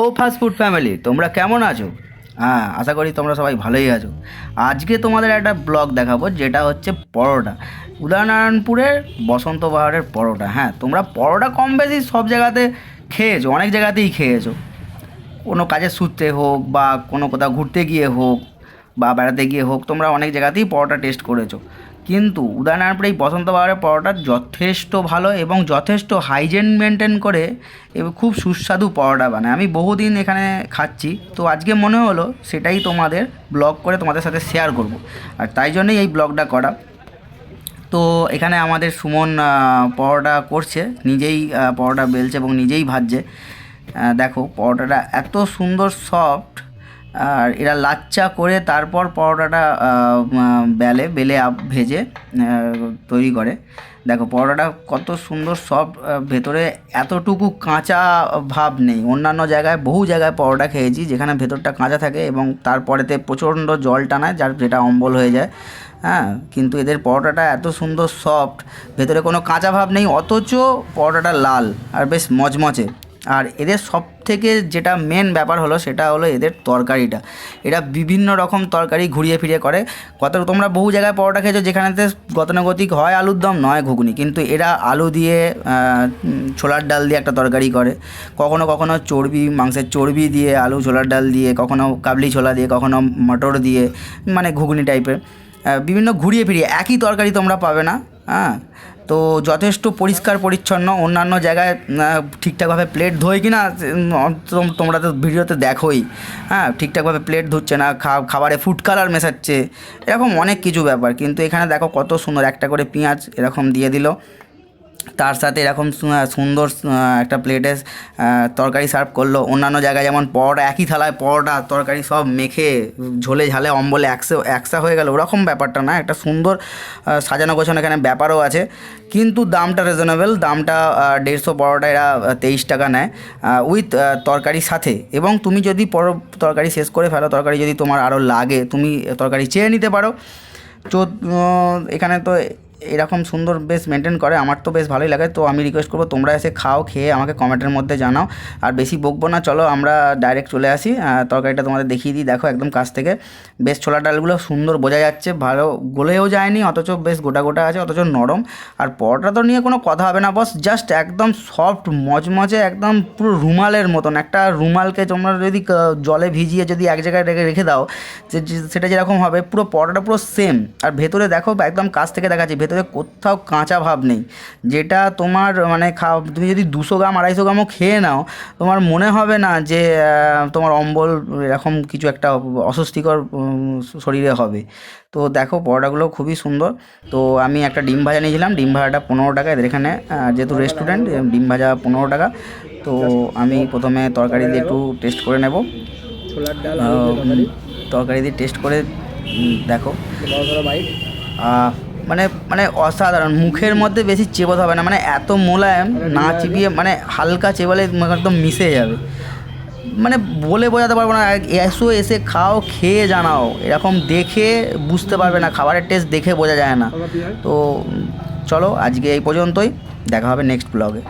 ও fast food family, তোমরা কেমন আছো? হ্যাঁ আশা করি তোমরা সবাই ভালোই আছো। আজকে তোমাদের একটা ব্লগ দেখাবো, যেটা হচ্ছে পরোটা। উদয়নারায়ণপুরের বসন্ত বাহারের পরোটা। হ্যাঁ তোমরা পরোটা কম বেশি সব জায়গাতে খেয়েছো, অনেক জায়গাতেই খেয়েছো। কোনো কাজের সূত্রে হোক বা কোনো কোথাও ঘুরতে গিয়ে হোক বা বেড়াতে গিয়ে হোক, তোমরা অনেক জায়গাতেই পরোটা টেস্ট করেছ। কিন্তু উদয়নারায়ণপুরে এই বসন্ত বাহারের পরোটা যথেষ্ট ভালো এবং যথেষ্ট হাইজেন মেনটেন করে এবং খুব সুস্বাদু পরোটা বানায়। আমি বহুদিন এখানে খাচ্ছি, তো আজকে মনে হলো সেটাই তোমাদের ব্লগ করে তোমাদের সাথে শেয়ার করব। আর তাই জন্যই এই ব্লগটা করা। তো এখানে আমাদের সুমন পরোটা করছে, নিজেই পরোটা বেলছে এবং নিজেই ভাজছে। দেখো, পরোটাটা এত সুন্দর সফট আর এরা লাচ্চা করে তারপর পরোটাটা বেলে বেলে ভেজে তৈরি করে। দেখো, পরোটাটা কত সুন্দর সফট ভেতরে এতটুকু কাঁচা ভাব নেই। অন্যান্য জায়গায়, বহু জায়গায় পরোটা খেয়েছি যেখানে ভেতরটা কাঁচা থাকে এবং তারপরেতে প্রচণ্ড জল টানায়, যার, যেটা অম্বল হয়ে যায়। হ্যাঁ কিন্তু এদের পরোটাটা এত সুন্দর সফট, ভেতরে কোনো কাঁচা ভাব নেই, অথচ পরোটাটা লাল আর বেশ মচমচে। আর এদের সব থেকে যেটা মেন ব্যাপার হলো সেটা হলো এদের তরকারিটা। এরা বিভিন্ন রকম তরকারি ঘুরিয়ে ফিরিয়ে করে। কত তোমরা বহু জায়গায় পরোটা খেয়েছো যেখানেতে গতানুগতিক হয় আলুর দম নয় ঘুগনি। কিন্তু এরা আলু দিয়ে ছোলার ডাল দিয়ে একটা তরকারি করে। কখনো কখনো চর্বি, মাংসের চর্বি দিয়ে আলু, ছোলার ডাল দিয়ে, কখনো কাবলি ছোলা দিয়ে, কখনো মটর দিয়ে মানে ঘুগনি টাইপের বিভিন্ন ঘুরিয়ে ফিরিয়ে। একই তরকারি তোমরা পাবে না। হ্যাঁ তো যথেষ্ট পরিষ্কার, পরিচ্ছন্ন, অন্যান্য জায়গায় ঠিকঠাকভাবে প্লেট ধোয় কি না তোমরা তো ভিডিওতে দেখোই। হ্যাঁ ঠিকঠাকভাবে প্লেট ধুচ্ছে না খাবারে ফুড কালার মেশাচ্ছে, এরকম অনেক কিছু ব্যাপার। কিন্তু এখানে দেখো কত সুন্দর একটা করে পেঁয়াজ এরকম দিয়ে দিল। তার সাথে এরকম সুন্দর একটা প্লেটে তরকারি সার্ভ করল। অন্যান্য জায়গায় যেমন পরোটা, একই থালায় পরোটা, তরকারি সব মেখে, ঝোলে ঝালে, অম্বলে একসা একসা হয়ে গেল। ওরকম ব্যাপারটা না, একটা সুন্দর সাজানো গোছানো এখানে ব্যাপারও আছে। কিন্তু দামটা রিজনেবল দামটা দেড়শো পরোটা এরা তেইশ টাকা নেয় উইথ তরকারির সাথে। এবং তুমি যদি পর তরকারি শেষ করে ফেলো, তরকারি যদি তোমার আরও লাগে, তুমি তরকারি চেয়ে নিতে পারো। তো এখানে তো এরকম সুন্দর বেশ মেনটেন করে, আমার তো বেশ ভালোই লাগে। তো আমি রিকোয়েস্ট করব তোমরা এসে খাও, খেয়ে আমাকে কমেন্টের মধ্যে জানাও। আর বেশি বকবো না, চলো আমরা ডাইরেক্ট চলে আসি। তরকারিটা তোমাদের দেখিয়ে দিই, দেখো একদম কাছ থেকে। বেশ ছোলা ডালগুলো সুন্দর বোঝা যাচ্ছে, ভালো গলেও যায়নি, অথচ বেশ গোটা গোটা আছে, অথচ নরম। আর পরোটা তো নিয়ে কোনো কথা হবে না, বস জাস্ট একদম সফট মচমচে একদম পুরো রুমালের মতন। একটা রুমালকে তোমরা যদি জলে ভিজিয়ে যদি এক জায়গায় রেখে রেখে দাও, যে সেটা যেরকম হবে, পুরো পরোটাটা পুরো সেম আর ভেতরে দেখো, একদম কাছ থেকে দেখাচ্ছি, ভেতরে কোথাও কাঁচা ভাব নেই। যেটা তোমার মানে খাও তুমি যদি দুশো গ্রাম আড়াইশো গ্রামও খেয়ে নাও তোমার মনে হবে না যে তোমার অম্বল এরকম কিছু একটা অস্বস্তিকর শরীরে হবে। তো দেখো পরোটাগুলো খুবই সুন্দর। তো আমি একটা ডিম ভাজা নিয়েছিলাম। ডিম ভাজাটা পনেরো টাকা এদের এখানে যেহেতু রেস্টুরেন্ট ডিম ভাজা পনেরো টাকা। তো আমি প্রথমে তরকারি দিয়ে একটু টেস্ট করে নেব। তরকারি। দিয়ে টেস্ট করে দেখো। মানে মানে অসাধারণ। মুখের মধ্যে বেশি চেবোতে হবে না। মানে এত মোলায়েম, না চিবিয়ে মানে হালকা চেবালে একদম মিশে যাবে। মানে বলে বোঝাতে পারব না। এসো, এসে খাও, খেয়ে জানাও। এরকম দেখে বুঝতে পারবে না। খাবারের টেস্ট দেখে বোঝা যায় না। তো, চলো আজকে এই পর্যন্তই। দেখা হবে নেক্সট ব্লগে